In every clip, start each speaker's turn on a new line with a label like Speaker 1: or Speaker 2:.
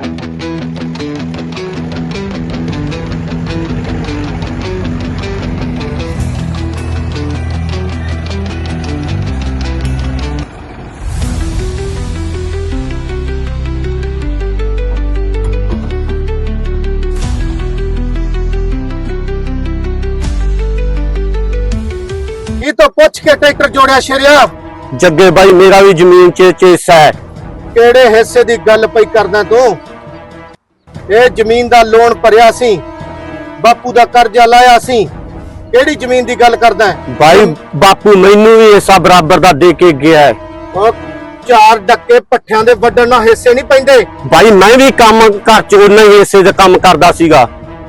Speaker 1: ਇਹ ਤਾਂ ਪੁੱਛ ਕੇ ਟਰੈਕਟਰ ਜੋੜਿਆ ਸ਼ਰਿਆ
Speaker 2: ਜੱਗੇ ਬਾਈ ਮੇਰਾ ਵੀ ਜ਼ਮੀਨ 'ਚ ਚੇਸ ਹੈ
Speaker 1: ਕਿਹੜੇ ਹਿੱਸੇ ਦੀ ਗੱਲ ਪਈ ਕਰਦਾ ਤੂੰ? ਇਹ ਜ਼ਮੀਨ ਦਾ ਲੋਨ ਭਰਿਆ ਸੀ ਬਾਪੂ ਦਾ ਕਰਜ਼ਾ ਲਾਇਆ ਸੀ। ਕਿਹੜੀ ਜ਼ਮੀਨ ਦੀ ਗੱਲ ਕਰਦਾ?
Speaker 2: ਬਾਈ ਬਾਪੂ ਮੈਨੂੰ ਵੀ ਹਿੱਸਾ ਬਰਾਬਰ ਦਾ ਦੇ ਕੇ ਗਿਆ ਹੈ।
Speaker 1: ਉਹ ਚਾਰ ਡੱਕੇ ਪੱਠਿਆਂ ਦੇ ਵੱਢਣ ਨਾਲ ਹਿੱਸੇ ਨਹੀਂ ਪੈਂਦੇ।
Speaker 2: ਬਾਈ ਮੈਂ ਵੀ ਕੰਮ ਘਰ 'ਚ ਉਹਨਾਂ ਹੀ ਹਿੱਸੇ ਦਾ ਕੰਮ ਕਰਦਾ ਸੀਗਾ।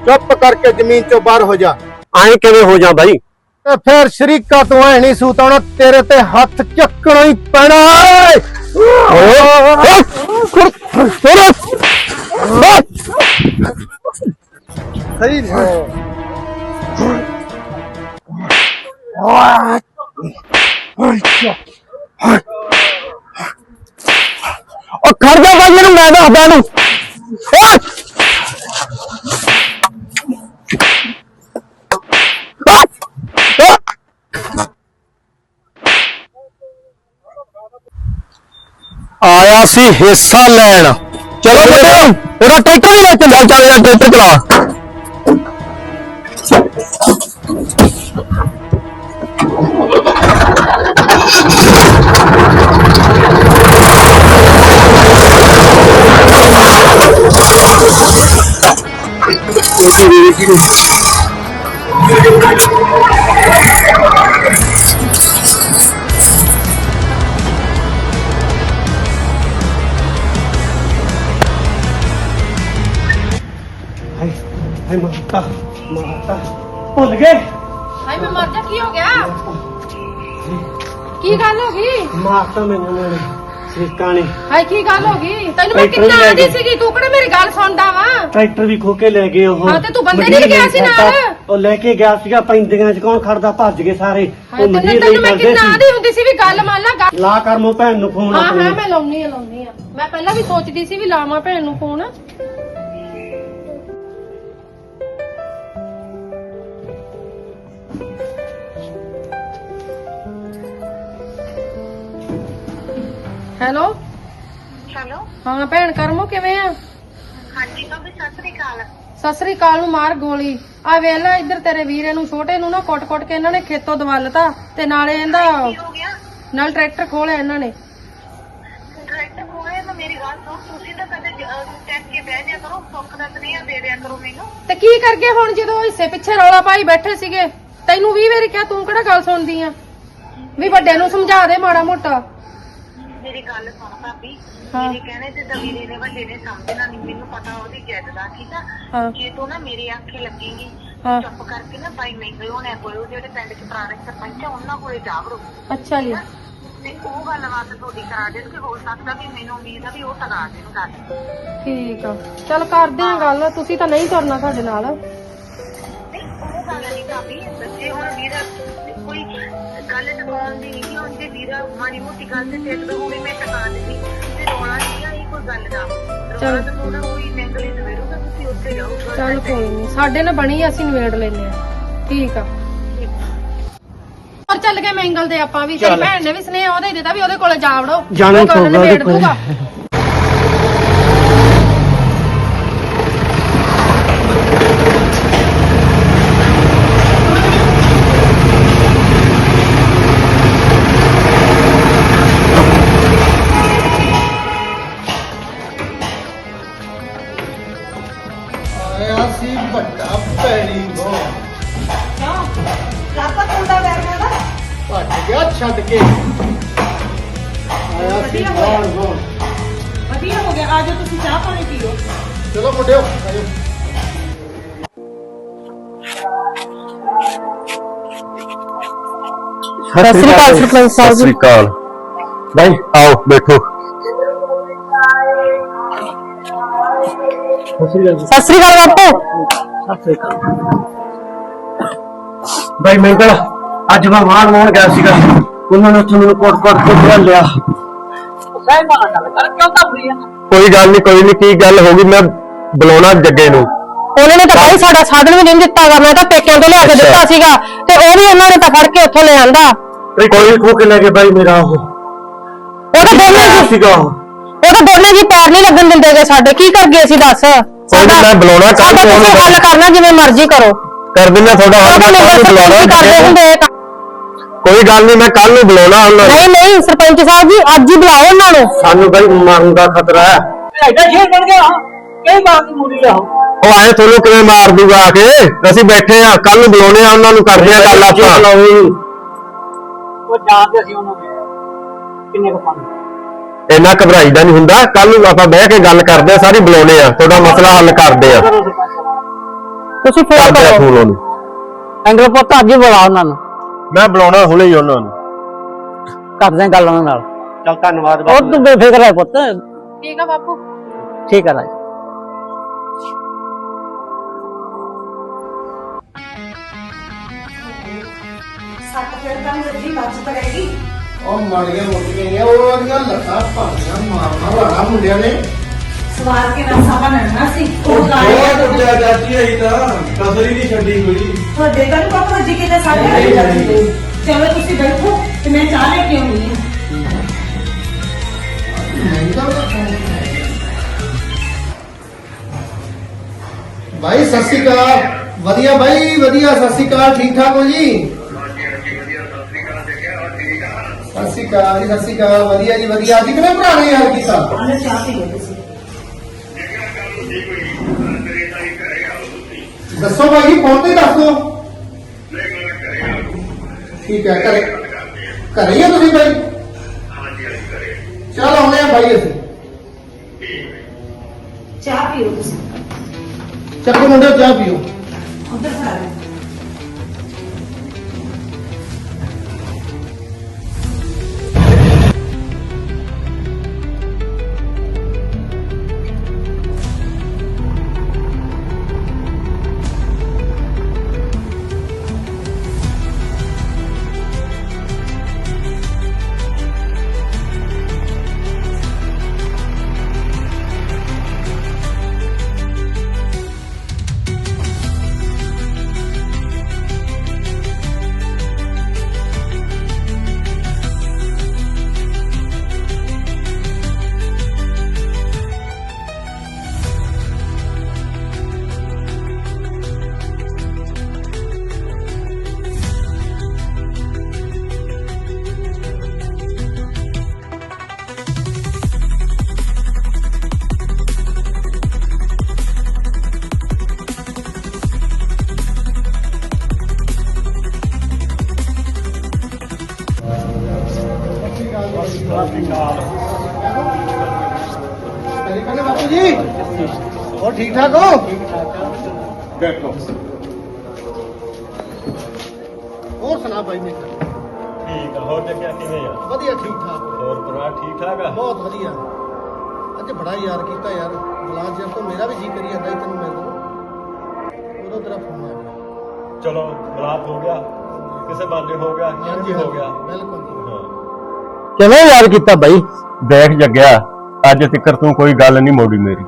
Speaker 1: ਚੁੱਪ ਕਰਕੇ ਜ਼ਮੀਨ ਚੋਂ ਬਾਹਰ ਹੋ ਜਾ।
Speaker 2: ਐਂ ਕਿਵੇਂ ਹੋ ਜਾ ਬਾਈ
Speaker 1: ਤੇ ਫਿਰ ਸ਼ਰੀਕਾ ਤੂੰ ਐ ਨਹੀਂ ਸੂਤਾਉਣਾ ਤੇਰੇ ਤੇ ਹੱਥ ਚੱਕਣਾ ਹੀ ਪੈਣਾ। ਸਹੀ ਨਹੀਂ
Speaker 2: ਉਹ ਖੜ ਜਾ ਬਾਈ ਇਹਨੂੰ ਮੈਂ ਦੱਸਦਾ ਇਹਨੂੰ। ਆਇਆ ਸੀ ਹਿੱਸਾ ਲੈਣ। ਚਲੋ ਮੁੰਡਿਓ ਉਹਦਾ ਟਰੈਕਟਰ ਦੇ ਵਿੱਚ ਚੱਲ ਚੱਲ ਯਾਰ ਟਰੈਕਟਰ ਚਲਾ
Speaker 3: ਭੁੱਲ ਗਏ?
Speaker 4: ਹਾਏ ਮੈਂ ਮਰ ਜਾ ਕੀ ਹੋ ਗਿਆ? ਕੀ ਗੱਲ ਹੋ ਗਈ?
Speaker 3: ਮਾਰਤਾ ਮੈਨੂੰ ਨੇ ਸ਼ਰੀਕਾਂ ਨੇ।
Speaker 4: ਹਾਏ ਕੀ ਗੱਲ ਹੋ ਗਈ? ਤੈਨੂੰ ਮੈਂ
Speaker 3: ਟਰੈਕਟਰ
Speaker 4: ਕਿੰਨਾ
Speaker 3: ਲੈ
Speaker 4: ਆਦੀ
Speaker 3: ਗਏ।
Speaker 4: ਸੀਗੀ? ਤੂੰ ਕਿਹੜਾ ਮੇਰੀ ਗੱਲ ਸੁਣਦਾ ਵਾ?
Speaker 3: ਟਰੈਕਟਰ ਵੀ ਖੋ ਕੇ ਲੈ ਗਏ ਉਹ।
Speaker 4: ਹਾਂ, ਤੇ ਤੂੰ ਬੰਦੇ
Speaker 3: ਮੰਡੀਰ
Speaker 4: ਨਹੀਂ ਗਿਆ ਸੀ ਨਾਲ?
Speaker 3: ਉਹ ਲੈ ਕੇ ਗਿਆ ਸੀਗਾ ਪੈਂਦੀਆਂ ਚ ਕੌਣ ਖੜਦਾ ਭੱਜ ਗਏ ਸਾਰੇ।
Speaker 4: ਹਾਏ
Speaker 3: ਉਹ
Speaker 4: ਤੈਨੂੰ
Speaker 3: ਮੰਡੀਰ
Speaker 4: ਤੈਨੂੰ
Speaker 3: ਲਈ
Speaker 4: ਮੈਂ
Speaker 3: ਕਰਦੇ
Speaker 4: ਕਿੰਨਾ
Speaker 3: ਸੀ।
Speaker 4: ਆਦੀ ਹੁੰਦੀ ਸੀ ਵੀ ਗੱਲ ਮੰਨ ਲਾ ਗੱਲ
Speaker 3: ਲਾ ਕਰ ਮੋ ਭੈਣ ਨੂੰ ਫੋਨ
Speaker 4: ਹਾਂ
Speaker 3: ਆਪਣੀ।
Speaker 4: ਹਾਂ ਮੈਂ ਲਾਉਣੀ ਆ ਲਾਉਣੀ ਆ ਮੈਂ ਪਹਿਲਾਂ ਵੀ ਸੋਚਦੀ ਸੀ ਵੀ ਲਾਵਾਂ ਭੈਣ ਨੂੰ ਫੋਨ। ਹੈਲੋ?
Speaker 5: ਹੈਲੋ?
Speaker 4: ਹਾਂ ਭੈਣ ਕਰਮੋ ਕਿਵੇਂ ਆ?
Speaker 5: ਹਾਂਜੀ ਭਾਬੀ ਸਤਿ ਸ੍ਰੀ ਅਕਾਲ।
Speaker 4: ਸਤਿ ਸ੍ਰੀ ਅਕਾਲ ਨੂੰ ਮਾਰ ਗੋਲੀ। ਆ ਵੇਲਾ ਇੱਧਰ ਤੇਰੇ ਵੀਰੇ ਨੂੰ ਛੋਟੇ ਨੂੰ ਨਾ ਕੁੱਟ-ਕੁੱਟ ਕੇ ਇਹਨਾਂ ਨੇ ਖੇਤੋਂ ਦਵਲਤਾ ਤੇ ਨਾਲੇ ਇਹਦਾ
Speaker 5: ਕੀ ਹੋ ਗਿਆ?
Speaker 4: ਨਾਲ ਟਰੈਕਟਰ ਖੋਲਿਆ ਇਹਨਾਂ ਨੇ।
Speaker 5: ਡਾਇਰੈਕਟ ਕੋਲੇ ਤਾਂ ਮੇਰੀ ਗੱਲ ਸੁਣ ਤੁਸੀਂ ਤਾਂ ਕਦੇ ਟੈਕ ਕੇ ਬਹਿ ਜਾ ਕਰੋ ਸੁੱਖ ਦਾ ਸੁਨੇਹਾ ਦੇ ਦਿਆ ਕਰੋ ਮੈਨੂੰ।
Speaker 4: ਤੇ ਕੀ ਕਰ ਗਏ ਹੁਣ ਜਦੋਂ ਹਿੱਸੇ ਪਿੱਛੇ ਰੌਲਾ ਪਾਈ ਬੈਠੇ ਸੀਗੇ? ਤੈਨੂੰ 20 ਵਾਰੀ ਕਿਹਾ ਤੂੰ ਕਿਹੜਾ ਗੱਲ ਸੁਣਦੀ ਆ? ਵੀ ਵੱਡੇ ਨੂੰ ਸਮਝਾ ਦੇ ਮਾੜਾ ਮੋਟਾ।
Speaker 5: ਮੇਰੀ ਗੱਲ ਸੁਣ ਭਾਬੀ।
Speaker 4: ਹਾਂ।
Speaker 5: ਮੇਰੇ ਕਹਿਣੇ ਤੇ ਤਾਂ ਵੀਰੇ ਨੇ ਵੱਡੇ ਨੇ ਸਮਝਣਾ ਨਹੀਂ ਮੈਨੂੰ ਪਤਾ ਉਹਦੀ ਜਿੱਦ ਦਾ ਠੀਕ ਆ? ਜੇ ਤੂੰ ਨਾ ਮੇਰੀ ਆਖੇ ਲੱਗੇਗੀ
Speaker 4: ਹਾਂ।
Speaker 5: ਚੁੱਪ ਕਰਕੇ ਨਾ ਬਾਈ ਮੈਨੂੰ ਹੋਣੇ ਕੋਲ ਉਹ ਜਿਹੜੇ ਪਿੰਡ ਚ ਪੁਰਾਣੇ ਸਰਪੰਚ ਆ ਉਹਨਾਂ ਕੋਲੇ ਜਾ ਵੜੋ।
Speaker 4: ਅੱਛਾ ਜੀ।
Speaker 5: ਤੇ ਉਹ ਗੱਲਬਾਤ ਤੁਹਾਡੀ ਕਰਾ ਦੇ ਕਿ ਹੋ ਸਕਦਾ ਵੀ ਮੈਨੂੰ ਉਮੀਦ ਆ ਵੀ ਉਹ ਕਰਾ ਦੇਣ ਗੱਲ।
Speaker 4: ਠੀਕ ਆ। ਚੱਲ ਕਰਦੇ ਆ ਗੱਲ ਤੁਸੀਂ ਤਾਂ ਨਹੀਂ ਤੁਰਨਾ ਸਾਡੇ ਨਾਲ।
Speaker 5: ਨਹੀਂ ਉਹ ਗੱਲ ਨਹੀਂ ਭਾਬੀ ਬੱਚੇ ਹੁਣ ਵੀਰ ਕੋਈ ਗੱਲ ਟਕਾਉਣ ਦੀ ਨਹੀਂ ਹੁਣ ਜੇ ਵੀਰ ਮਾੜੀ ਮੋਟੀ ਗੱਲ ਤੇ ਟਿਕਦਾ ਹੋਵੇ ਮੈਂ ਟਕਾ ਦਿੰਦੀ। ਤੇ ਰੋਣਾ ਨਹੀਂ ਆ ਇਹ ਕੋਈ ਗੱਲ ਦਾ। ਰੋਣਾ ਤਾਂ ਉਹਦਾ ਕੋਈ ਨੰਗਲੀ ਸਵੇਰੂਗਾ ਤੁਸੀਂ ਉੱਥੇ ਜਾਓ।
Speaker 4: ਚੱਲ ਕੋਈ ਨਹੀਂ। ਸਾਡੇ ਨਾਲ ਬਣੀ ਅਸੀਂ ਨਿਬੇੜ ਲੈਨੇ ਆ। ਠੀਕ ਆ। ਹੋਰ ਚੱਲ ਗਏ ਮੈਂਗਲ ਦੇ ਆਪਾਂ ਵੀ। ਤੇਰੀ ਭੈਣ ਨੇ ਵੀ ਸੁਨੇਹਾ ਉਹਦੇ ਦਿੱਤਾ ਵੀ ਉਹਦੇ ਕੋਲੇ ਜਾ ਵੜੋ।
Speaker 3: ਜਾਣਾ ਉਹਦੇ
Speaker 4: ਨਿਬੇੜ
Speaker 3: ਕੋਲੇ।
Speaker 4: ਦੂਗਾ।
Speaker 2: ਸਤਿ ਸ੍ਰੀ ਅਕਾਲ ਸਰਪੰਚ ਸਾਹਿਬ ਸਤਿ ਸ੍ਰੀ ਅਕਾਲ। ਬਾਈ ਆਓ ਬੈਠੋ। ਸਤਿ ਸ੍ਰੀ ਅਕਾਲ ਬਾਪੂ।
Speaker 3: ਬਾਈ ਮੈਂਗਲ ਅੱਜ ਮੈਂ ਮਾਰ ਮਾਰ ਗਿਆ ਸੀਗਾ। ਉਹਨਾਂ ਨੇ ਉੱਥੇ ਮੈਨੂੰ ਕੋਟ ਕੋਟ ਕੇ ਬੁਲਾ ਲਿਆ।
Speaker 2: ਕੋਈ ਗੱਲ ਨਹੀਂ ਕੋਈ ਨਹੀਂ ਕੀ ਗੱਲ ਹੋ ਗਈ? ਮੈਂ ਬੁਲਾਉਣਾ ਜੱਗੇ ਨੂੰ।
Speaker 4: ਉਹਨਾਂ ਨੇ ਤਾਂ ਭਾਈ ਸਾਡਾ ਸਾਧਨ ਵੀ ਨਹੀਂ ਦਿੱਤਾ ਗਾ ਮੈਂ ਤਾਂ ਪੇਕਿਆਂ ਤੋਂ ਲਿਆ ਕੇ। ਦਿੱਤਾ ਸੀਗਾ। ਤੇ ਉਹ ਵੀ ਉਹਨਾਂ ਨੇ ਤਾਂ ਫੜ ਕੇ ਉੱਥੋਂ ਲੈ ਆਂਦਾ।
Speaker 1: ਕੋਈ ਖੋ ਕੇ ਲੈ ਕੇ ਬਾਈ ਮੇਰਾ ਉਹ?
Speaker 4: ਉਹ ਤਾਂ ਦੋਨੇ ਜੀ
Speaker 1: ਸੀਗਾ ਉਹ।
Speaker 4: ਉਹ ਤਾਂ ਦੋਨੇ ਜੀ ਪੈਰ ਨਹੀਂ ਲੱਗਣ ਦਿੰਦੇ ਗੇ ਸਾਡੇ। ਕੀ ਕਰ ਗਏ ਅਸੀਂ ਦੱਸ?
Speaker 2: ਕੋਈ ਨੀ, ਮੈਂ ਬੁਲਾਉਣਾ ਕੱਲ੍ਹ
Speaker 4: ਸਾਡਾ ਤੁਸੀਂ। ਹੱਲ ਕਰਨਾ ਜਿਵੇਂ ਮਰਜ਼ੀ ਕਰੋ।
Speaker 2: ਕਰ ਦਿੰਦਾ ਤੁਹਾਡਾ ਹੱਲ ਮੈਂ ਕੱਲ
Speaker 4: ਮੈਂਬਰ
Speaker 2: ਨੂੰ ਬੁਲਾਉਣਾ
Speaker 4: ਸਰਪੰਚ ਕਰਦੇ ਤਾਂ-
Speaker 2: ਕੋਈ ਗੱਲ ਨਹੀਂ ਮੈਂ ਕੱਲ ਨੂੰ ਬੁਲਾਉਣਾ ਉਹਨਾਂ ਨੂੰ।
Speaker 4: ਨਹੀਂ ਨਹੀਂ ਸਰਪੰਚ ਸਾਹਿਬ ਜੀ ਅੱਜ ਹੀ ਬੁਲਾਓ ਉਹਨਾਂ ਨੂੰ।
Speaker 1: ਸਾਨੂੰ ਬਾਈ ਮਰਨ ਦਾ ਖਤਰਾ ਹੈ।
Speaker 2: ਉਹ? ਆਏ ਤੁਹਾਨੂੰ ਕਿਵੇਂ ਮਾਰ ਦੂਗਾ ਆ ਕੇ? ਅਸੀਂ ਬੈਠੇ ਆ ਕੱਲ ਨੂੰ ਬੁਲਾਉਣੇ ਆ ਉਹਨਾਂ ਨੂੰ ਕਰਦੇ ਆ ਗੱਲ ਆਪਾਂ। ਇੰਨਾ ਘਬਰਾਈਦਾ ਨਹੀਂ ਹੁੰਦਾ। ਕੱਲ ਨੂੰ ਆਪਾਂ ਬਹਿ ਕੇ ਗੱਲ ਕਰਦੇ ਆ ਸਾਰੀ ਬੁਲਾਉਣੇ ਆ ਤੁਹਾਡਾ ਮਸਲਾ ਹੱਲ ਕਰਦੇ ਆ
Speaker 4: ਤੁਸੀਂ ਫੋਨ
Speaker 2: ਕਰਦੇ ਆ
Speaker 4: ਕਰੋ।
Speaker 2: ਫੋਨ ਉਹਨੂੰ।
Speaker 6: ਐਂਗਲ ਪੁੱਤ ਅੱਜ ਹੀ ਬੁਲਾ ਉਹਨਾਂ ਨੂੰ।
Speaker 2: ਮੈਂ ਬੁਲਾਉਣਾ ਹੁਣੇ ਹੀ ਉਹਨਾਂ ਨੂੰ।
Speaker 6: ਕਰਦੇ ਆਂ ਗੱਲ ਉਹਨਾਂ ਨਾਲ।
Speaker 3: ਚਲ ਧੰਨਵਾਦ
Speaker 6: ਉਹ ਤੂੰ ਬੇਫਿਕਰ ਹੈ ਪੁੱਤ।
Speaker 4: ਠੀਕ ਆ ਬਾਪੂ।
Speaker 6: ਠੀਕ ਹੈ ਰਾਜ।
Speaker 1: ਉਹ ਮਾੜੀਆਂ ਮੁੱਕੀਆਂ ਨੇ ਉਹ ਉਹਦੀਆਂ ਲੱਤਾਂ ਭਾਂੀਆਂ ਮਾਰਨਾ ਵਾਲਾ ਮੁੰਡਿਆਂ ਨੇ
Speaker 7: ਸਵਾਰ ਕੇ ਨਾ ਸਾਬਾ ਨੰਨਾ ਸੀ ਉਹ
Speaker 1: ਉਹ
Speaker 7: ਗਾਇਆ
Speaker 1: ਟੁੱਟਿਆ ਜਾਂਦੀ ਹੈ ਤਾਂ ਕਦਰ ਹੀ ਨਹੀਂ ਛੱਡੀ ਕੋਈ
Speaker 7: ਤੁਹਾਡੇ ਘਰ ਪਾਪਾ ਜੀ ਕਿਤੇ ਸਾਡੇ ਘਰ ਜਾਂਦੀ ਹੈ ਚਲੋ ਤੁਸੀਂ ਬੈਠੋ ਤੇ ਮੈਂ ਚਾਹ ਲੈ ਕੇ ਆਉਣੀ ਹੈ
Speaker 1: ਭਾਈ ਸਤਿ ਸ਼੍ਰੀ ਅਕਾਲ ਵਧੀਆ ਭਾਈ ਵਧੀਆ ਸਤਿ ਸ਼੍ਰੀ ਅਕਾਲ ਠੀਕ ਠਾਕ ਹੋ ਜੀ ਸਤਿ ਸ਼੍ਰੀ ਅਕਾਲ ਜੀ ਸਤਿ ਸ਼੍ਰੀ ਅਕਾਲ। ਵਧੀਆ ਜੀ ਵਧੀਆ। ਅੱਜ ਕਿਹਨੇ ਭਰਾ ਨੇ ਯਾਦ ਕੀਤਾ
Speaker 7: ਉਹਨੇ ਚਾਹ ਪੀ ਲਈ ਤੁਸੀਂ।
Speaker 1: ਦੱਸੋ ਭਾਈ ਫੋਨ ਤੇ ਦੱਸ ਦਿਓ। ਠੀਕ ਹੈ ਘਰੇ। ਘਰੇ ਹੀ ਆ ਤੁਸੀਂ ਭਾਈ? ਚਲ ਆਉਂਦੇ ਆ ਭਾਈ ਅਸੀਂ
Speaker 7: ਚਾਹ ਪੀਓ ਤੁਸੀਂ।
Speaker 1: ਚੱਕੋ ਮੁੰਡੇ ਚਾਹ ਪੀਓ।
Speaker 7: ਉਧਰ ਫੜਾ ਲੈ
Speaker 1: ਹੋਰ
Speaker 8: ਜੱਗਿਆ ਕਿਵੇਂ ਆ?
Speaker 1: ਵਧੀਆ ਠੀਕ ਠਾਕ।
Speaker 8: ਹੋਰ ਪਰਿਵਾਰ ਠੀਕ ਠਾਕ ਆ?
Speaker 1: ਬਹੁਤ ਵਧੀਆ। ਅੱਜ ਬੜਾ ਯਾਰ ਕੀਤਾ ਯਾਰ। ਬਲਾਜ ਜਰ ਤੋਂ ਮੇਰਾ ਵੀ ਜੀ ਕਰੀ ਜਾਂਦਾ ਤੈਨੂੰ ਮਿਲਣ ਨੂੰ। ਉਦੋਂ ਤੇਰਾ ਫੋਨ ਆ ਗਿਆ।
Speaker 8: ਚਲੋ ਮਲਾਪ ਹੋ ਗਿਆ। ਕਿਸੇ ਬਾਨੇ ਹੋ ਗਿਆ। ਹਾਂਜੀ ਹੋ ਗਿਆ।
Speaker 1: ਬਿਲਕੁਲ ਜੀ।
Speaker 8: ਹਾਂ।
Speaker 2: ਕਿਵੇਂ ਯਾਦ ਕੀਤਾ ਬਾਈ। ਦੇਖ ਜੱਗਿਆ ਅੱਜ ਤੱਕ ਤੂੰ ਕੋਈ ਗੱਲ ਨਹੀਂ ਮੋੜੀ ਮੇਰੀ।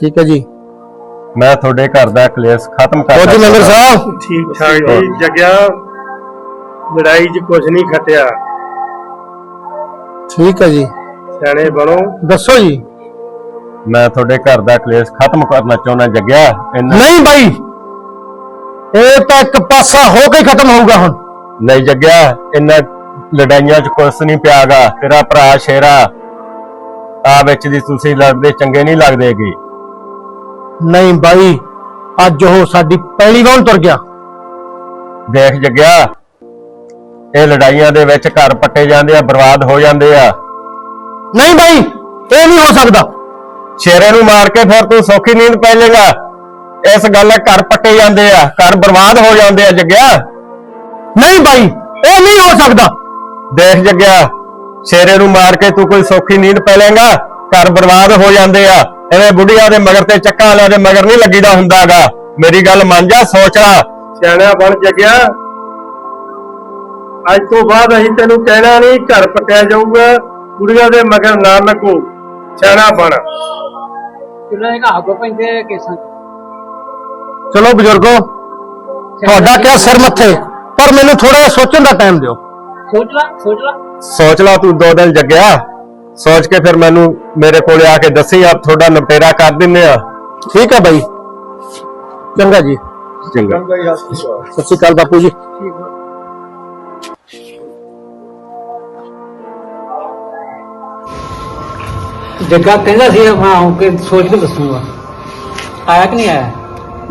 Speaker 1: ਠੀਕ ਹੈ ਜੀ।
Speaker 2: ਮੈਂ ਤੁਹਾਡੇ ਘਰ ਦਾ ਕਲੇਸ਼ ਖਤਮ ਕਰ
Speaker 1: ਹੋਰ ਜੀ ਮੈਂਬਰ ਸਾਹਿਬ?
Speaker 9: ਠੀਕ ਠਾਕ ਜੀ। ਜਗਿਆ ਲੜਾਈ 'ਚ ਕੁਝ ਨਹੀਂ ਖਟਿਆ।
Speaker 1: ਠੀਕ ਹੈ ਜੀ।
Speaker 9: ਸਿਆਣੇ ਬਣੋ।
Speaker 1: ਦੱਸੋ ਜੀ।
Speaker 2: ਮੈਂ ਤੁਹਾਡੇ ਘਰ ਦਾ ਕਲੇਸ਼ ਖਤਮ ਕਰਨਾ ਚਾਹੁੰਦਾ ਜੱਗਿਆ ਇੰਨਾ
Speaker 1: ਨਹੀਂ ਬਾਈ। ਇਹ ਤਾਂ ਇੱਕ ਪਾਸਾ ਹੋ ਕੇ ਖਤਮ ਹੋਊਗਾ ਹੁਣ।
Speaker 2: ਨਹੀਂ ਜੱਗਿਆ ਇੰਨਾ ਲੜਾਈਆਂ 'ਚ ਕੁਛ ਨਹੀਂ ਪਿਆਗਾ। ਤੇਰਾ ਭਰਾ ਸ਼ੇਰਾ ਆ ਵਿੱਚ ਦੀ ਤੁਸੀਂ ਲੜਦੇ ਚੰਗੇ ਨਹੀਂ ਲੱਗਦੇਗੇ
Speaker 1: ਨਹੀਂ ਬਾਈ ਅੱਜ ਉਹ ਸਾਡੀ ਪਹਿਲੀ ਵਾਰ ਤੁਰ ਗਿਆ।
Speaker 2: ਦੇਖ ਜੱਗਿਆ ਇਹ ਲੜਾਈਆਂ ਦੇ ਵਿੱਚ ਘਰ ਪੱਟੇ ਜਾਂਦੇ ਆ ਬਰਬਾਦ ਹੋ ਜਾਂਦੇ ਆ।
Speaker 1: ਨਹੀਂ ਬਾਈ ਇਹ ਨਹੀਂ ਹੋ ਸਕਦਾ।
Speaker 2: ਸ਼ੇਰੇ ਨੂੰ ਮਾਰ ਕੇ ਫਿਰ ਤੂੰ ਸੌਖੀ ਨੀਂਦ ਪੈ ਲੇਗਾ ਇਸ ਗੱਲ ਨਾਲ ਘਰ ਪੱਟੇ ਜਾਂਦੇ ਆ ਘਰ ਬਰਬਾਦ ਹੋ ਜਾਂਦੇ ਆ ਜੱਗਿਆ।
Speaker 1: ਨਹੀਂ ਬਾਈ ਇਹ ਨਹੀਂ ਹੋ ਸਕਦਾ।
Speaker 2: ਦੇਖ ਜੱਗਿਆ ਸ਼ੇਰੇ ਨੂੰ ਮਾਰ ਕੇ ਤੂੰ ਕੋਈ ਸੌਖੀ ਨੀਂਦ ਪੈ ਲੇਗਾ ਘਰ ਬਰਬਾਦ ਹੋ ਜਾਂਦੇ ਆ। ਐਵੇਂ ਬੁੱਢੀਆਂ ਦੇ ਮਗਰ ਤੇ ਚੱਕਾਂ ਵਾਲਿਆਂ ਦੇ ਮਗਰ ਨਹੀਂ ਲੱਗੀਦਾ ਹੁੰਦਾਗਾ। ਮੇਰੀ ਗੱਲ ਮੰਨ ਜਾ ਸੋਚ ਲੈ।
Speaker 9: ਸਿਆਣਾ ਬਣ ਜਗਿਆ। ਅੱਜ ਤੋਂ ਬਾਅਦ ਅਸੀਂ ਤੈਨੂੰ ਕਹਿਣਾ ਨਹੀਂ ਘਰ ਪਟਿਆ ਜਾਊਗਾ ਕੁੜੀਆਂ ਦੇ ਮਗਰ ਨਾ ਲੱਗੋ ਸਿਆਣਾ ਬਣ।
Speaker 6: ਕਿੰਨਾ ਇਹ ਆਗੋ ਪੈਂਦੇ ਕੇਸਾਂ
Speaker 1: ਚਲੋ ਬਜ਼ੁਰਗੋ ਤੁਹਾਡਾ ਕਿਆ ਸਿਰ ਮੱਥੇ? ਪਰ ਮੈਨੂੰ ਥੋੜਾ ਜਿਹਾ ਸੋਚਣ ਦਾ ਟਾਈਮ ਦਿਓ।
Speaker 6: ਸੋਚ ਲਾ ਸੋਚ ਲਾ।
Speaker 2: ਸੋਚ ਲਾ ਤੂੰ ਦੋ ਦਿਨ ਜੱਗਿਆ। ਸੋਚ ਕੇ ਫਿਰ ਮੈਨੂੰ ਮੇਰੇ ਕੋਲੇ ਆ ਕੇ ਦੱਸੀ ਆਪ ਤੁਹਾਡਾ ਨਿਪਟੇਰਾ ਕਰ ਦਿੰਨੇ ਆ।
Speaker 1: ਠੀਕ ਹੈ ਬਾਈ। ਚੰਗਾ ਜੀ।
Speaker 2: ਚੰਗਾ
Speaker 1: ਸਤਿ ਸ਼੍ਰੀ ਅਕਾਲ ਬਾਪੂ ਜੀ।
Speaker 6: ਜੱਗਾ ਕਹਿੰਦਾ ਸੀ ਹਾਂ ਕਿ ਸੋਚ ਕੇ ਦੱਸੂਗਾ। ਆਇਆ ਕਿ ਨਹੀਂ ਆਇਆ?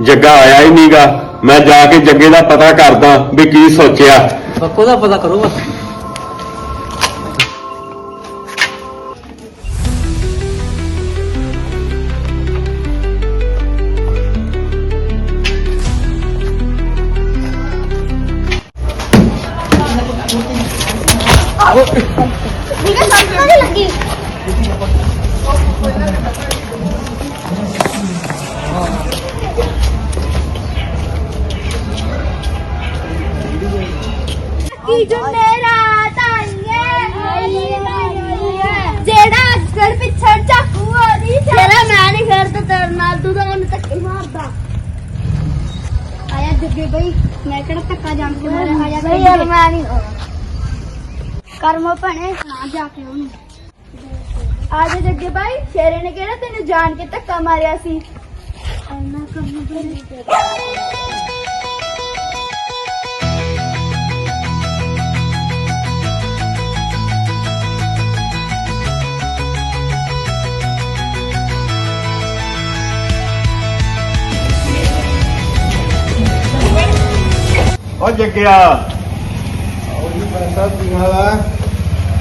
Speaker 2: ਜੱਗਾ ਆਇਆ ਹੀ ਨਹੀਂਗਾ ਮੈਂ ਜਾ ਕੇ ਜੱਗੇ ਦਾ ਪਤਾ ਕਰਦਾ ਵੀ ਕੀ ਸੋਚਿਆ।
Speaker 6: ਬੱਕੋ ਦਾ ਪਤਾ ਕਰੋ ਬਸ।
Speaker 10: ਕੀ ਜੋ ਮੇਰਾ ਤਾਈਏ। ਜਿਹੜਾ ਅਕਸਰ ਪਿੱਛੜ ਚਾਕੂ ਆਦੀ ਤੇਰਾ ਮੈਂ ਨਹੀਂ ਕਰਦਾ ਤੇਰੇ ਨਾਲ ਤੂੰ ਤਾਂ ਉਹਨੂੰ ਧੱਕੇ ਮਾਰਦਾ। ਆਇਆ ਜੱਗੇ ਬਈ ਮੈਂ ਕਿਹੜਾ ਧੱਕਾ ਜਾਣ ਕੇ ਮਾਰਿਆ? ਆਇਆ ਬਈ ਯਾਰ ਮੈਂ ਨਹੀਂ ਕਰਮ ਭਣੇ ਨਾ ਜਾ ਕੇ ਉਹਨੂੰ ਆਜਾ ਜੱਗੇ ਬਾਈ ਸ਼ੇਰੇ ਨੇ ਕਿਹੜਾ ਤੈਨੂੰ ਜਾਣ ਕੇ ਧੱਕਾ ਮਾਰਿਆ ਸੀ? ਐਨਾ ਕੰਮ ਬਈ
Speaker 8: ਓ ਜੱਗਿਆ।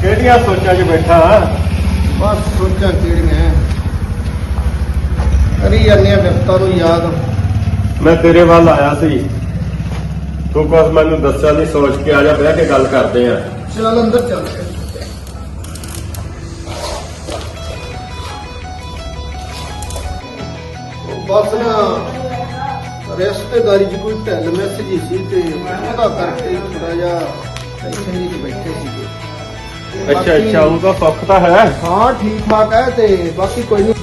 Speaker 8: ਕਿਹੜੀਆਂ ਸੋਚਾਂ 'ਚ ਬੈਠਾ
Speaker 1: ਬਸ ਸੋਚਾਂ ਕਿਹੜੀਆਂ ਕਰੀ ਜਾਂਦੇ ਵਿਪਤਾ ਨੂੰ ਯਾਦ।
Speaker 2: ਮੈਂ ਤੇਰੇ ਵੱਲ ਆਇਆ ਸੀ। ਤੂੰ ਕੁਛ ਮੈਨੂੰ ਦੱਸਿਆ ਨਹੀਂ ਸੋਚ ਕੇ ਆ ਜਾ ਬਹਿ ਕੇ ਗੱਲ ਕਰਦੇ ਆ।
Speaker 1: ਚੱਲ ਅੰਦਰ ਚੱਲ। ਉਹ ਬਸ ਨਾ ਰਿਸ਼ਤੇਦਾਰੀ 'ਚ ਕੋਈ ਢਿੱਲ ਮਿਸ ਜੀ ਸੀ ਤੇ ਉਹਦਾ ਕਰਕੇ ਥੋੜਾ ਜਿਹਾ ਟੈਨਸ਼ਨ ਜੀ 'ਚ ਬੈਠੇ ਸੀਗੇ। ਤੇ
Speaker 2: ਅੱਛਾ
Speaker 1: ਬਾਕੀ-
Speaker 2: ਅੱਛਾ ਉਹਦਾ ਸੁੱਖ ਤਾਂ ਹੈ।
Speaker 1: ਹਾਂ ਠੀਕ ਠਾਕ ਹੈ ਤੇ ਬਾਕੀ ਕੋਈ ਨਹੀਂ।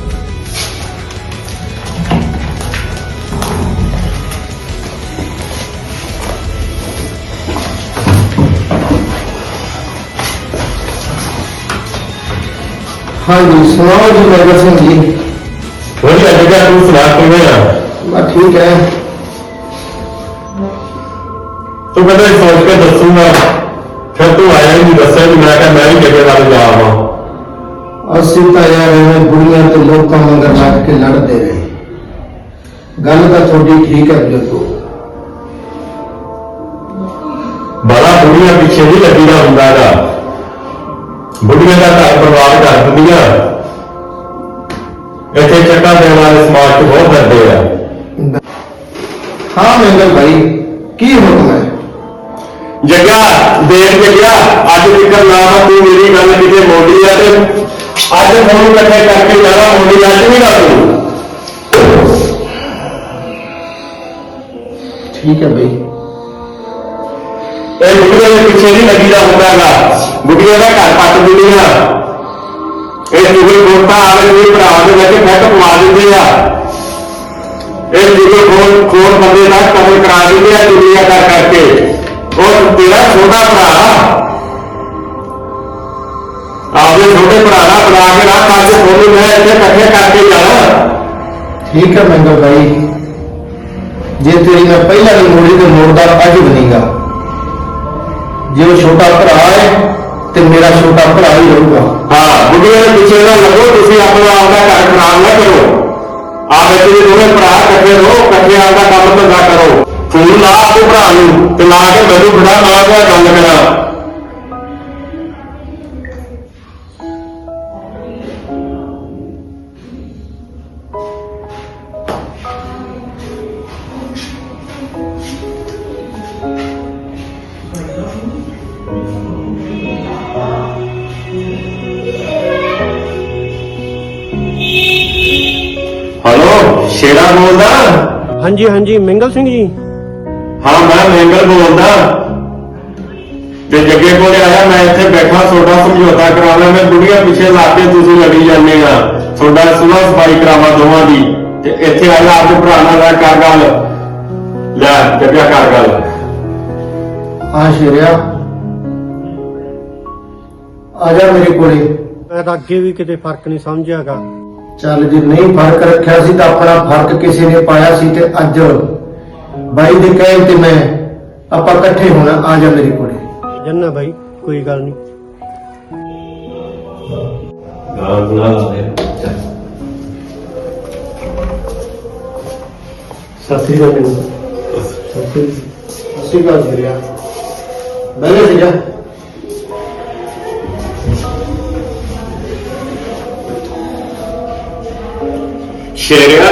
Speaker 1: ਹਾਂਜੀ ਸੁਣਾਓ ਜੀ ਨਗਰ ਸਿੰਘ ਜੀ।
Speaker 2: ਵਧੀਆ ਜੱਗਾ ਤੂੰ ਸੁਣਾ ਕਿਵੇਂ ਆ?
Speaker 1: ਮੈਂ ਠੀਕ ਹੈ।
Speaker 2: ਤੂੰ ਕਹਿੰਦਾ ਸੀ ਸੋਚ ਕੇ ਦੱਸੂਗਾ। ਫਿਰ ਤੂੰ ਆਇਆ ਹੀ ਨਹੀਂ ਦੱਸਿਆ ਕਿ ਮੈਂ ਕਿਹਾ ਮੈਂ ਵੀ ਜੱਗੇ ਨਾਲ ਜਾ ਆਵਾਂ
Speaker 1: ਅਸੀਂ ਤਾਂ ਯਾਰ ਐਵੇਂ ਬੁੜੀਆਂ ਤੇ ਲੋਕਾਂ ਮੰਗਰ ਲੱਗ ਕੇ ਲੜਦੇ ਰਹੇ। ਗੱਲ ਤਾਂ ਤੁਹਾਡੀ ਠੀਕ ਹੈ ਬਿਲਕੁਲ
Speaker 2: ਬੜਾ ਬੁੜੀਆਂ ਪਿੱਛੇ ਨਹੀਂ ਲੱਗੀਦਾ ਹੁੰਦਾਗਾ। ਬੁੜੀਆਂ ਦਾ ਘਰ ਬਰਬਾਦ ਕਰ ਦਿੰਦੀਆਂ ਇੱਥੇ ਚੱਕਾ ਦੇਣ ਵਾਲੇ ਸਮਾਜ 'ਚ ਬਹੁਤ ਡਰਦੇ ਆ।
Speaker 1: ਹਾਂ ਮੰਗਲ ਭਾਈ ਕੀ ਹੁਕਮ ਹੈ?
Speaker 2: ਜੱਗਾ ਦੇਖ ਕੇ ਗਿਆ ਅੱਜ ਤੱਕ ਨਾ ਤੂੰ ਮੇਰੀ ਗੱਲ ਕਿਤੇ ਮੋੜੀ ਆ ਤੇ ਅੱਜ ਫੋਨ ਇਕੱਠੇ ਕਰਕੇ ਜਾਣਾ ਮੋੜੀ ਅੱਜ ਵੀ ਨਾ ਤੂੰ
Speaker 1: ਠੀਕ ਹੈ ਭਾਈ
Speaker 2: ਇਹ ਬੁੱਢੀਆਂ ਦੇ ਪਿੱਛੇ ਨਹੀਂ ਲੱਗੀਦਾ ਹੁੰਦਾਗਾ ਬੁੱਢੀਆਂ ਦਾ ਘਰ ਪੱਟ ਦਿੰਦੀਆਂ ਇਹ ਜੁਗਲ ਗੋਤਾ ਆਲੇ ਦੇ ਭਰਾ ਦੇ ਵਿੱਚ ਫੱਟ ਪਵਾ ਦਿੰਦੇ ਆ ਇਹ ਜੁਗਲ ਖੋਲ ਖੋਲ ਬੰਦੇ ਦਾ ਕਤਲ ਕਰਾ ਦਿੰਦੇ ਆ ਦੁਨੀਆ ਕਰ ਕਰਕੇ ਉਹ ਤੇਰਾ ਛੋਟਾ ਭਰਾ। ਆਪਦੇ ਛੋਟੇ ਭਰਾ ਦਾ ਬਣਾ ਕੇ ਰੱਖ ਅੱਜ ਖੋਲੂ ਮੈਂ ਇੱਥੇ ਇਕੱਠੇ ਕਰਕੇ ਜਾਣਾ।
Speaker 1: ਠੀਕ ਹੈ ਮੰਗਲ ਭਾਈ। ਜੇ ਤੇਰੀ ਮੈਂ ਪਹਿਲਾਂ ਨਹੀਂ ਮੋੜੀ ਤੇ ਮੋੜਦਾ ਅੱਜ ਬਣੇਗਾ ਜੇ ਉਹ ਛੋਟਾ ਭਰਾ ਹੈ ਤੇ ਮੇਰਾ ਛੋਟਾ ਭਰਾ ਹੀ ਰਹੂਗਾ।
Speaker 2: ਹਾਂ ਬੁੱਢੀਆਂ ਦੇ ਪਿੱਛੇ ਨਾ ਲੱਗੋ ਤੁਸੀਂ ਆਪਣਾ ਆਪਦਾ ਘਰ ਖਰਾਬ ਨਾ ਕਰੋ। ਆਪ ਇੱਥੇ ਦੋਵੇਂ ਭਰਾ ਇਕੱਠੇ ਰਹੋ ਇਕੱਠੇ ਆਪਦਾ ਕੰਮ ਧੰਦਾ ਕਰੋ। ਫੋਨ ਲਾ ਆਪਣੇ ਭਰਾ ਨੂੰ ਤੇ ਲਾ ਕੇ ਮੈਨੂੰ ਬੜਾ ਨਾ ਪਿਆ ਗੱਲ ਕਰਾਂ। ਹਲੋ ਸ਼ੇਰਾ ਬੋਲਦਾ?
Speaker 3: ਹਾਂਜੀ ਹਾਂਜੀ ਮਿੰਗਲ ਸਿੰਘ ਜੀ।
Speaker 2: ਹਾਂ ਮੈਂ ਮੈਂਗਲ ਬੋਲਦਾ। ਤੇ ਜੱਗੇ ਕੋਲ ਆਇਆ ਮੈਂ ਇੱਥੇ ਬੈਠਾ ਤੁਹਾਡਾ ਸਮਝੌਤਾ ਕਰਾ ਲਿਆ। ਮੈਂ ਬੁੜੀਆਂ ਪਿੱਛੇ ਲਾ ਕੇ ਤੁਸੀਂ ਲੜੀ ਜਾਂਦੇ ਆ। ਤੁਹਾਡਾ ਸੁਲਾ ਸਫ਼ਾਈ ਕਰਾਵਾ ਦੋਵਾਂ ਦੀ। ਤੇ ਇੱਥੇ ਆਇਆ ਆਪਣੇ ਭਰਾ ਨਾਲ ਗੱਲ ਕਰ ਗੱਲ। ਲੈ ਜੱਗਾ ਕਰ ਗੱਲ।
Speaker 1: ਹਾਂ ਸ਼ੇਰਿਆ। ਆ ਜਾ ਮੇਰੇ ਕੋਲੇ।
Speaker 3: ਮੈਂ ਤਾਂ ਅੱਗੇ ਵੀ ਕਿਤੇ ਫ਼ਰਕ ਨਹੀਂ ਸਮਝਿਆਗਾ।
Speaker 1: ਚੱਲ ਜੇ ਨਹੀਂ ਫ਼ਰਕ ਰੱਖਿਆ ਸੀ ਤਾਂ ਆਪਣਾ ਫ਼ਰਕ ਕਿਸੇ ਨੇ ਪਾਇਆ ਸੀ ਤੇ ਅੱਜ ਬਾਈ ਦੇ ਕਹਿਣ ਤੇ ਮੈਂ ਆਪਾਂ ਇਕੱਠੇ ਹੋਣਾ ਆ ਜਾ ਮੇਰੇ ਕੋਲੇ।
Speaker 3: ਜੰਨਾ ਬਾਈ ਕੋਈ ਗੱਲ ਨਹੀਂ।
Speaker 2: ਗਾਲ ਬੁਲਾ ਲਾ
Speaker 1: ਸਤਿ ਸ੍ਰੀ ਅਕਾਲ ਜੀ। ਸਤਿ ਸ੍ਰੀ ਅਕਾਲ ਸ਼ੇਰਿਆ ਬੈਠੇ ਸੀ ਜਾ
Speaker 2: ਸ਼ੇਰਿਆ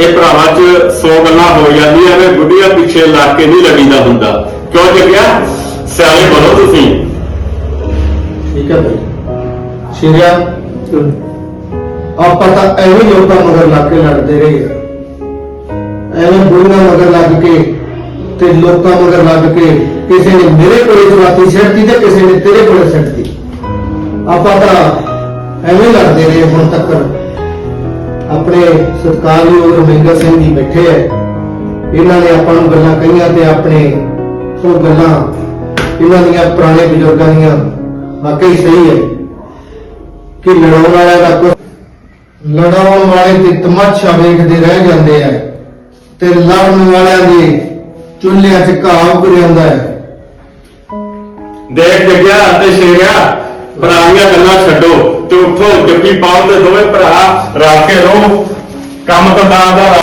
Speaker 2: ਇਹ ਭਰਾਵਾਂ 'ਚ 100 ਗੱਲਾਂ ਹੋ ਜਾਂਦੀਆਂ ਨੇ ਗੁੱਡੀਆਂ ਪਿੱਛੇ ਲੱਗ ਕੇ ਨਹੀਂ ਲੜੀਦਾ ਹੁੰਦਾ। ਕਿਉਂ ਜੱਗਿਆ? ਸਿਆਣੇ ਬਣੋ ਤੁਸੀਂ।
Speaker 1: ਠੀਕ ਹੈ ਭਾਈ। ਸ਼ੇਰਿਆ, ਆਪਾਂ ਤਾਂ ਐਵੇਂ ਲੋਕਾਂ ਮਗਰ ਲੱਗ ਕੇ ਲੜਦੇ ਰਹੇ ਆ। ਐਵੇਂ ਬੁੜੀਆਂ ਮਗਰ ਲੱਗ ਕੇ ਤੇ ਲੋਕਾਂ ਮਗਰ ਲੱਗ ਕੇ ਕਿਸੇ ਨੇ ਮੇਰੇ ਕੋਲੇ ਜਵਾਤੀ ਛੱਡਤੀ ਤੇ ਕਿਸੇ ਨੇ ਤੇਰੇ ਕੋਲੇ ਛੱਡਤੀ। ਆਪਾਂ ਤਾਂ ਐਵੇਂ ਲੜਦੇ ਰਹੇ ਹੁਣ ਤੱਕ। ਆਪਣੇ ਸਤਿਕਾਰਯੋਗ ਰਮਿੰਦਰ ਸਿੰਘ ਜੀ ਬੈਠੇ ਐ ਇਹਨਾਂ ਨੇ ਆਪਾਂ ਨੂੰ ਗੱਲਾਂ ਕਹੀਆਂ ਤੇ ਆਪਣੇ ਉਹ ਗੱਲਾਂ ਇਹਨਾਂ ਦੀਆਂ ਪੁਰਾਣੇ ਬਜ਼ੁਰਗਾਂ ਦੀਆਂ ਵਾਕਈ ਸਹੀ ਹੈ ਕਿ ਲੜਾਉਣ ਵਾਲਿਆਂ ਦਾ ਕੋਈ ਲੜਾਉਣ ਵਾਲੇ ਤੇ ਤਮਾਸ਼ਾ ਵੇਖਦੇ ਰਹਿ ਜਾਂਦੇ ਆ ਤੇ ਲੜਨ ਵਾਲਿਆਂ ਦੇ ਚੁੱਲ੍ਹਿਆਂ 'ਚ ਘਾਹ ਉੱਗ ਜਾਂਦਾ ਹੈ।
Speaker 2: ਦੇਖ ਜੱਗਿਆ ਤੇ ਸ਼ੇਰਿਆ, ਪੁਰਾਣੀਆਂ ਗੱਲਾਂ ਛੱਡੋ। ਤੇ ਉੱਠੋ ਜੱਫੀ ਪਾਓ ਤੇ ਦੋਵੇਂ ਭਰਾ ਰਲ ਕੇ ਰਹੋ। ਕੰਮ ਤੋਂ ਦਾ